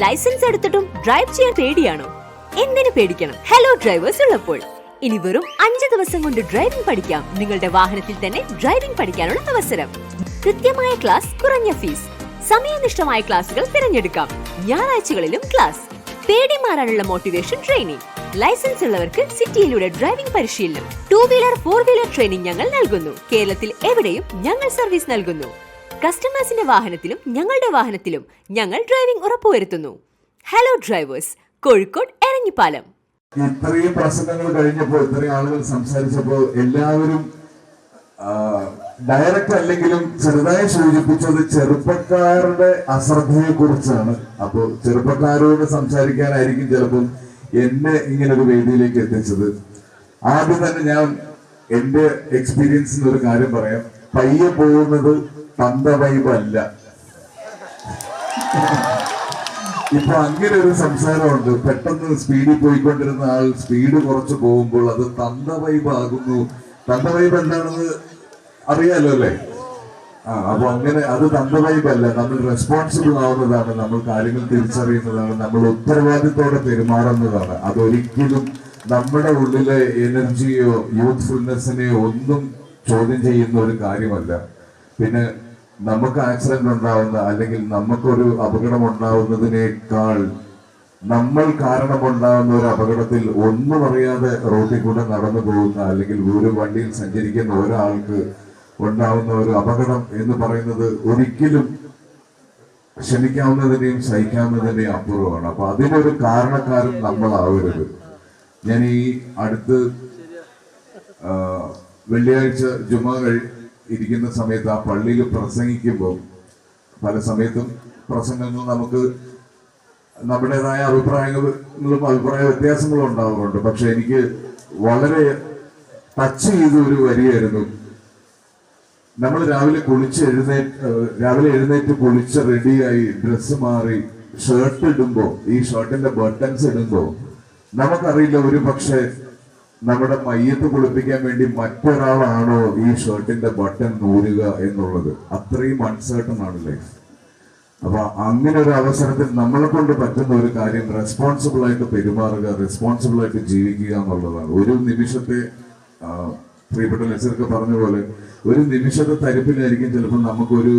Licence എടുത്തിട്ടും drive ചെയ്യാൻ പേടിയാണോ? എന്തിനു പേടിക്കണം? ഹലോ ഡ്രൈവേഴ്സ് ഉള്ളപ്പോൾ. ഇനി വെറും അഞ്ച് ദിവസം കൊണ്ട് ഡ്രൈവിംഗ് പഠിക്കാം. നിങ്ങളുടെ വാഹനത്തിൽ തന്നെ ഡ്രൈവിംഗ് പഠിക്കാനുള്ള അവസരം. കൃത്യമായ ക്ലാസ് കുറഞ്ഞ ഫീസ് സമയനിഷ്ഠമായ ക്ലാസുകൾ തിരഞ്ഞെടുക്കാം. ഞായറാഴ്ചകളിലും ക്ലാസ് പേടി മാറാനുള്ള മോട്ടിവേഷൻ ട്രെയിനിങ് ലൈസൻസ് ഉള്ളവർക്ക് സിറ്റിയിലൂടെ ഡ്രൈവിംഗ് പരിശീലനം. Two wheeler four wheeler training ഞങ്ങൾ നൽകുന്നു. കേരളത്തിൽ എവിടെയും ഞങ്ങൾ സർവീസ് നൽകുന്നു. കസ്റ്റമേഴ്സിന്റെ വാഹനത്തിലും ഞങ്ങളുടെ വാഹനത്തിലും ഞങ്ങൾ ഡ്രൈവിംഗ് ഉറപ്പുവരുത്തുന്നു. Hello drivers Kozhikode Eranhipalam. ഇത്രയും പ്രസംഗങ്ങൾ കഴിഞ്ഞപ്പോൾ ഇത്രയും ആളുകൾ സംസാരിച്ചപ്പോൾ എല്ലാവരും ഡയറക്റ്റ് അല്ലെങ്കിലും ചെറുതായി സൂചിപ്പിച്ചത് ചെറുപ്പക്കാരുടെ അശ്രദ്ധയെ കുറിച്ചാണ് അപ്പോൾ ചെറുപ്പക്കാരോട് സംസാരിക്കാനായിരിക്കും ചിലപ്പോൾ എന്നെ ഇങ്ങനെ ഒരു വേദിയിലേക്ക് എത്തിച്ചത്. ആദ്യം തന്നെ ഞാൻ എന്റെ എക്സ്പീരിയൻസിന് ഒരു കാര്യം പറയാം. പയ്യെ പോകുന്നത് തന്ത വൈബ് അല്ല. ഇപ്പൊ അങ്ങനെ ഒരു സംസാരമുണ്ട്. പെട്ടെന്ന് സ്പീഡിൽ പോയിക്കൊണ്ടിരുന്ന ആൾ സ്പീഡ് കുറച്ച് പോകുമ്പോൾ അത് തന്ത വൈബ് ആകുന്നു. തന്ത വൈബ് എന്താണെന്ന് അറിയാലോ അല്ലേ? ആ അപ്പൊ അങ്ങനെ അത് തന്ത വൈബ് അല്ല. നമ്മൾ റെസ്പോൺസിബിൾ ആവുന്നതാണ്. നമ്മൾ കാര്യങ്ങൾ തിരിച്ചറിയുന്നതാണ്. നമ്മൾ ഉത്തരവാദിത്തോടെ പെരുമാറുന്നതാണ്. അതൊരിക്കലും നമ്മുടെ ഉള്ളിലെ എനർജിയോ യൂത്ത്ഫുൾനെസ്സിനെയോ ഒന്നും ചോദ്യം ചെയ്യുന്ന ഒരു കാര്യമല്ല. പിന്നെ നമുക്ക് ആക്സിഡന്റ് ഉണ്ടാവുന്ന അല്ലെങ്കിൽ നമുക്കൊരു അപകടം ഉണ്ടാവുന്നതിനേക്കാൾ നമ്മൾ കാരണമുണ്ടാകുന്ന ഒരു അപകടത്തിൽ ഒന്നും അറിയാതെ റോഡിൽ കൂടെ നടന്നു പോകുന്ന അല്ലെങ്കിൽ ഒരു വണ്ടിയിൽ സഞ്ചരിക്കുന്ന ഒരാൾക്ക് ഉണ്ടാവുന്ന ഒരു അപകടം എന്ന് പറയുന്നത് ഒരിക്കലും ക്ഷമിക്കാവുന്നതിന്റെയും സഹിക്കാവുന്നതിന്റെയും അപ്പുറമാണ് അപ്പൊ അതിനൊരു കാരണക്കാരൻ നമ്മളാവരുത്. ഞാൻ ഈ അടുത്ത് വെള്ളിയാഴ്ച ജുമാ കഴി ഇരിക്കുന്ന സമയത്ത് ആ പള്ളിയിൽ പ്രസംഗിക്കുമ്പോൾ പല സമയത്തും പ്രസംഗങ്ങൾ നമുക്ക് നമ്മുടേതായ അഭിപ്രായങ്ങളും അഭിപ്രായ വ്യത്യാസങ്ങളും ഉണ്ടാവാറുണ്ട്. പക്ഷെ എനിക്ക് വളരെ ടച്ച് ചെയ്ത ഒരു വരിയായിരുന്നു. നമ്മൾ രാവിലെ കുളിച്ച് എഴുന്നേറ്റ് രാവിലെ എഴുന്നേറ്റ് കുളിച്ച് റെഡിയായി ഡ്രസ്സ് മാറി ഷർട്ട് ഇടുമ്പോൾ ഈ ഷർട്ടിന്റെ ബട്ടൺസ് ഇടുമ്പോൾ നമുക്കറിയില്ല ഒരു പക്ഷെ നമ്മുടെ മയ്യത്ത് കുളിപ്പിക്കാൻ വേണ്ടി മറ്റൊരാളാണോ ഈ ഷർട്ടിന്റെ ബട്ടൺ നൂരുക എന്നുള്ളത്? അത്രയും അൺസേർട്ടൺ ആണ് ലൈഫ് അപ്പൊ അങ്ങനെ ഒരു അവസരത്തിൽ നമ്മളെ കൊണ്ട് പറ്റുന്ന ഒരു കാര്യം റെസ്പോൺസിബിൾ ആയിട്ട് പെരുമാറുക റെസ്പോൺസിബിൾ ആയിട്ട് ജീവിക്കുക എന്നുള്ളതാണ്. ഒരു നിമിഷത്തെ പ്രിയപ്പെട്ട നസീർക്ക് പറഞ്ഞ പോലെ ഒരു നിമിഷത്തെ തരിപ്പിലായിരിക്കും ചിലപ്പോൾ നമുക്കൊരു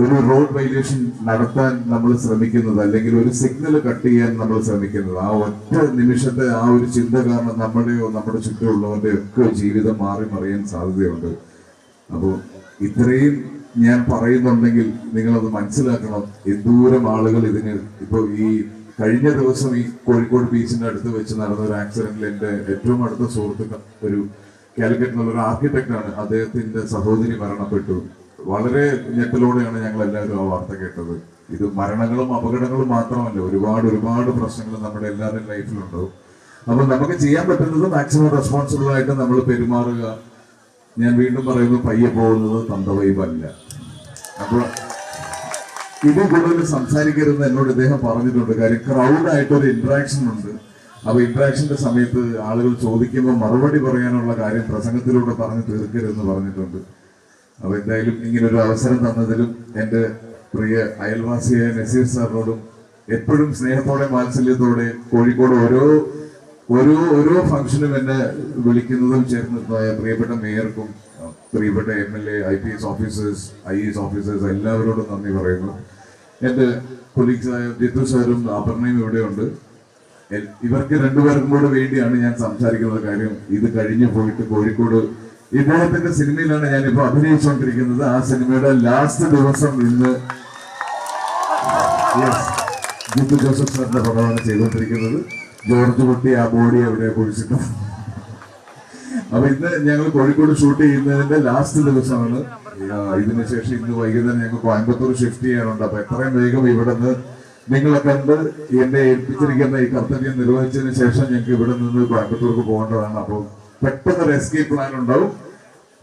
ഒരു റോഡ് വൈലേഷൻ നടത്താൻ നമ്മൾ ശ്രമിക്കുന്നത് അല്ലെങ്കിൽ ഒരു സിഗ്നൽ കട്ട് ചെയ്യാൻ നമ്മൾ ശ്രമിക്കുന്നത് ആ ഒറ്റ നിമിഷത്തെ ആ ഒരു ചിന്ത കാരണം നമ്മുടെയോ നമ്മുടെ ചുറ്റുമുള്ളവരുടെയോ ഒക്കെ ജീവിതം മാറി മറിയാൻ സാധ്യതയുണ്ട്. അപ്പോൾ ഇത്രയും ഞാൻ പറയുന്നുണ്ടെങ്കിൽ നിങ്ങളത് മനസ്സിലാക്കണം. എന്തോരം ആളുകൾ ഇതിന് ഇപ്പോൾ ഈ കഴിഞ്ഞ ദിവസം ഈ കോഴിക്കോട് ബീച്ചിന്റെ അടുത്ത് വെച്ച് നടന്ന ഒരു ആക്സിഡന്റിൽ എന്റെ ഏറ്റവും അടുത്ത സുഹൃത്ത് ഒരു കാലിക്കറ്റിനുള്ള ഒരു ആർക്കിടെക്ട് ആണ് അദ്ദേഹത്തിന്റെ സഹോദരി മരണപ്പെട്ടു. വളരെ ഞെട്ടലോടെയാണ് ഞങ്ങൾ എല്ലാവരും ആ വാർത്ത കേട്ടത്. ഇത് മരണങ്ങളും അപകടങ്ങളും മാത്രമല്ല ഒരുപാട് ഒരുപാട് പ്രശ്നങ്ങൾ നമ്മുടെ എല്ലാവരുടെയും ലൈഫിലുണ്ടാവും അപ്പൊ നമുക്ക് ചെയ്യാൻ പറ്റുന്നത് മാക്സിമം റെസ്പോൺസിബിൾ ആയിട്ട് നമ്മൾ പെരുമാറുക. ഞാൻ വീണ്ടും പറയുന്നു പയ്യെ പോകുന്നത് തന്തവൈബല്ല അപ്പോൾ ഇതിൽ കൂടുതൽ സംസാരിക്കരുത് എന്നോട് ഇദ്ദേഹം പറഞ്ഞിട്ടുണ്ട്. കാര്യം ക്രൗഡായിട്ട് ഒരു ഇന്ററാക്ഷൻ ഉണ്ട്. അപ്പൊ ഇന്ററാക്ഷന്റെ സമയത്ത് ആളുകൾ ചോദിക്കുമ്പോൾ മറുപടി പറയാനുള്ള കാര്യം പ്രസംഗത്തിലൂടെ പറഞ്ഞു തീർക്കരുതെന്ന് പറഞ്ഞിട്ടുണ്ട്. അപ്പൊ എന്തായാലും ഇങ്ങനെ ഒരു അവസരം തന്നതിലും എന്റെ പ്രിയ അയൽവാസിയായ നസീർ സാറിനോടും എപ്പോഴും സ്നേഹത്തോടെ വാത്സല്യത്തോടെ കോഴിക്കോട് ഓരോ ഓരോ ഓരോ ഫംഗ്ഷനും എന്നെ വിളിക്കുന്നതും ചേർന്നതായ പ്രിയപ്പെട്ട മേയർക്കും പ്രിയപ്പെട്ട M L A I P S officers I S officers എല്ലാവരോടും നന്ദി പറയുന്നു. എന്റെ കൊളീഗ്സായ ജിത്തു സാറും അപർണയും ഇവിടെയുണ്ട്. ഇവർക്ക് രണ്ടുപേർക്കും കൂടെ വേണ്ടിയാണ് ഞാൻ സംസാരിക്കുന്നത് കാര്യം. ഇത് കഴിഞ്ഞു പോയിട്ട് കോഴിക്കോട് ഇദ്ദേഹത്തിന്റെ സിനിമയിലാണ് ഞാൻ ഇപ്പൊ അഭിനയിച്ചുകൊണ്ടിരിക്കുന്നത് ആ സിനിമയുടെ ലാസ്റ്റ് ദിവസം ഇന്ന്. ജിത്തു ജോസഫ് സാറിന്റെ പടമാണ് ചെയ്തുകൊണ്ടിരിക്കുന്നത്. ജോർജ് കുട്ടി ആ ബോഡി അവിടെ കുഴിച്ചിട്ടു അപ്പൊ ഇന്ന് ഞങ്ങൾ കോഴിക്കോട് ഷൂട്ട് ചെയ്യുന്നതിന്റെ ലാസ്റ്റ് ദിവസമാണ്. ഇതിനുശേഷം ഇതിന് ശേഷം ഇന്ന് വൈകുന്നേരം ഞങ്ങൾ കോയമ്പത്തൂർ ഷിഫ്റ്റ് ചെയ്യാനുണ്ട്. അപ്പൊ എത്രയും വേഗം ഇവിടെ നിന്ന് നിങ്ങളെ കണ്ട് എന്നെ ഏൽപ്പിച്ചിരിക്കുന്ന ഈ കർത്തവ്യം നിർവഹിച്ചതിന് ശേഷം ഞങ്ങൾക്ക് ഇവിടെ നിന്ന് കോയമ്പത്തൂർക്ക് പോകേണ്ടതാണ്. അപ്പോൾ പെട്ടെന്ന് ഒരു എസ്കേപ്പ് പ്ലാൻ ഉണ്ടാവും.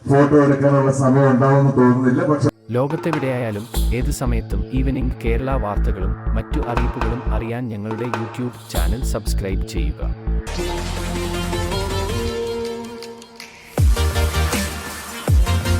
ഫോട്ടോ എടുക്കാനുള്ള സമയം ഉണ്ടാവുമെന്ന് തോന്നുന്നില്ല പക്ഷെ ലോകത്തെവിടെയായാലും ഏത് സമയത്തും ഈവനിംഗ് കേരള വാർത്തകളും മറ്റു അറിയിപ്പുകളും അറിയാൻ ഞങ്ങളുടെ യൂട്യൂബ് ചാനൽ സബ്സ്ക്രൈബ് ചെയ്യുക.